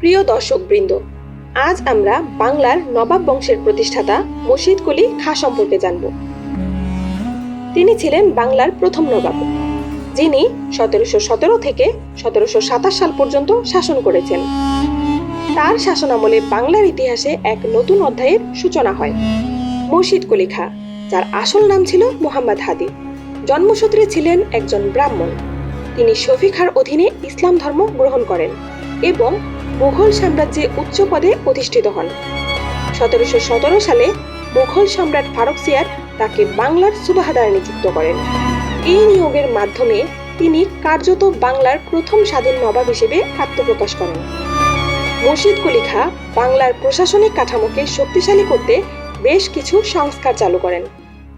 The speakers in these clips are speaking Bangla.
প্রিয় দর্শকবৃন্দ, আজ আমরা বাংলার নবাব বংশের প্রতিষ্ঠাতা মুর্শিদ কুলি খাঁ সম্পর্কে জানব। তিনি ছিলেন বাংলার প্রথম নবাব, যিনি সতেরোশো সতেরো থেকে সতেরোশো সাতাশ সাল পর্যন্ত শাসন করেছেন। তার শাসনামলে বাংলার ইতিহাসে এক নতুন অধ্যায়ের সূচনা হয় মুর্শিদ কুলি খাঁ, যার আসল নাম ছিল মোহাম্মদ হাদি। জন্মসূত্রে ছিলেন একজন ব্রাহ্মণ। তিনি শফি খাঁর অধীনে ইসলাম ধর্ম গ্রহণ করেন এবং মুঘল সাম্রাজ্যে উচ্চ পদে অধিষ্ঠিত হন। সতেরোশো সতেরো সালে মুঘল সম্রাট ফারুক সিয়ার তাকে বাংলার সুবাহাদার নিযুক্ত করেন। এই নিয়োগের মাধ্যমে তিনি কার্যত বাংলার প্রথম স্বাধীন নবাব হিসেবে আত্মপ্রকাশ করেন। মুর্শিদ কুলি খাঁ বাংলার প্রশাসনিক কাঠামোকে শক্তিশালী করতে বেশ কিছু সংস্কার চালু করেন।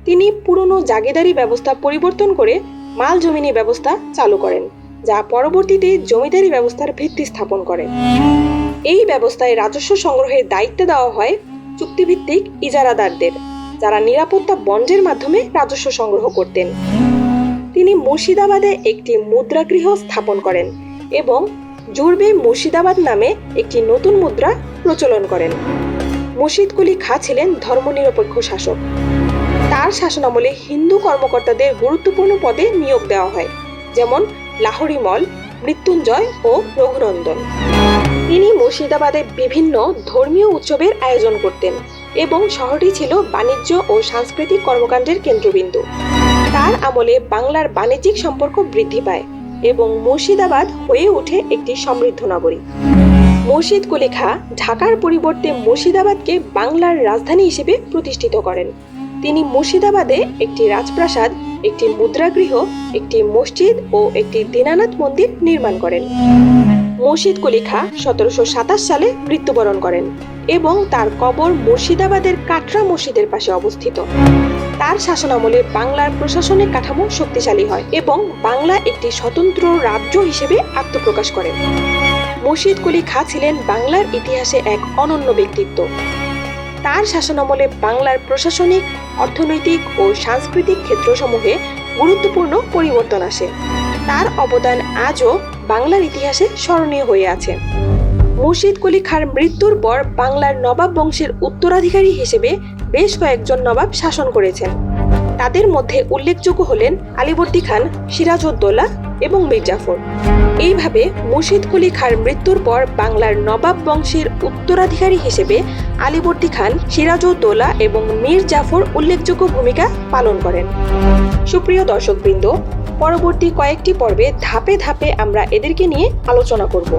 তিনি পুরনো জাগিদারি ব্যবস্থা পরিবর্তন করে মাল জমিনি ব্যবস্থা চালু করেন। যা পরবর্তীতে জমিদারি ব্যবস্থার ভিত্তি স্থাপন করে। এই ব্যবস্থায় রাজস্ব সংগ্রহের দায়িত্ব দেওয়া হয় চুক্তিভিত্তিক ইজারাদারদের, যারা নিরাপত্তা বন্ডের মাধ্যমে রাজস্ব সংগ্রহ করতেন। তিনি মুর্শিদাবাদে একটি মুদ্রাগৃহ স্থাপন করেন এবং জুরবে মুর্শিদাবাদ নামে একটি নতুন মুদ্রা প্রচলন করেন। মুর্শিদ কুলি খাঁ ছিলেন ধর্মনিরপেক্ষ শাসক। তার শাসনামলে হিন্দু কর্মকর্তাদের গুরুত্বপূর্ণ পদে নিয়োগ দেওয়া হয়, যেমন লাহোরি মল, মৃত্যুঞ্জয় ও রঘুনন্দন তিনি মুর্শিদাবাদে বিভিন্ন ধর্মীয় উৎসবের আয়োজন করতেন এবং শহরটি ছিল বাণিজ্য ও সাংস্কৃতিক কর্মকাণ্ডের কেন্দ্রবিন্দু। তার আমলে বাংলার বাণিজ্যিক সম্পর্ক বৃদ্ধি পায় এবং মুর্শিদাবাদ হয়ে ওঠে একটি সমৃদ্ধ নগরী। মুর্শিদ কুলি খাঁ ঢাকার পরিবর্তে মুর্শিদাবাদকে বাংলার রাজধানী হিসেবে প্রতিষ্ঠিত করেন। তিনি মুর্শিদাবাদে একটি রাজপ্রাসাদ, একটি মুদ্রাগৃহ, একটি মসজিদ ও একটি দীনানাথ মন্দির নির্মাণ করেন। মুর্শিদ কুলি খাঁ সতেরোশো সাতাশ সালে মৃত্যুবরণ করেন এবং তার কবর মুর্শিদাবাদের কাটরা মসজিদের পাশে অবস্থিত। তার শাসনামলে বাংলার প্রশাসনিক কাঠামো শক্তিশালী হয় এবং বাংলা একটি স্বতন্ত্র রাজ্য হিসেবে আত্মপ্রকাশ করে মুর্শিদ কুলি খাঁ ছিলেন বাংলার ইতিহাসে এক অনন্য ব্যক্তিত্ব। তার শাসনামলে বাংলার প্রশাসনিক, অর্থনৈতিক ও সাংস্কৃতিক ক্ষেত্রসমূহে গুরুত্বপূর্ণ পরিবর্তন আসে। তার অবদান আজও বাংলার ইতিহাসে স্মরণীয় হয়ে আছে। মুর্শিদ কুলি খাঁর মৃত্যুর পর বাংলার নবাব বংশের উত্তরাধিকারী হিসেবে বেশ কয়েকজন নবাব শাসন করেছেন। তাদের মধ্যে উল্লেখযোগ্য হলেন আলিবর্দী খান সিরাজউদ্দৌলা এবং মির্জাফর। এইভাবে মুর্শিদ কুলি খাঁর মৃত্যুর পর বাংলার নবাব বংশের উত্তরাধিকারী হিসেবে আলিবর্দী খান সিরাজউদ্দৌলা এবং মীর জাফর উল্লেখযোগ্য ভূমিকা পালন করেন। সুপ্রিয় দর্শকবৃন্দ, পরবর্তী কয়েকটি পর্বে ধাপে ধাপে আমরা এদেরকে নিয়ে আলোচনা করব।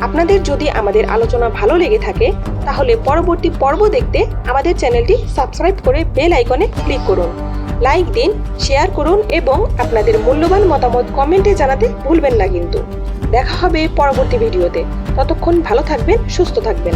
আপনাদের যদি আমাদের আলোচনা ভালো লেগে থাকে, তাহলে পরবর্তী পর্ব দেখতে আমাদের চ্যানেলটি সাবস্ক্রাইব করে বেল আইকনে ক্লিক করুন। লাইক দিন, শেয়ার করুন এবং আপনাদের মূল্যবান মতামত কমেন্টে জানাতে ভুলবেন না কিন্তু। দেখা হবে পরবর্তী ভিডিওতে। ততক্ষণ ভালো থাকবেন, সুস্থ থাকবেন।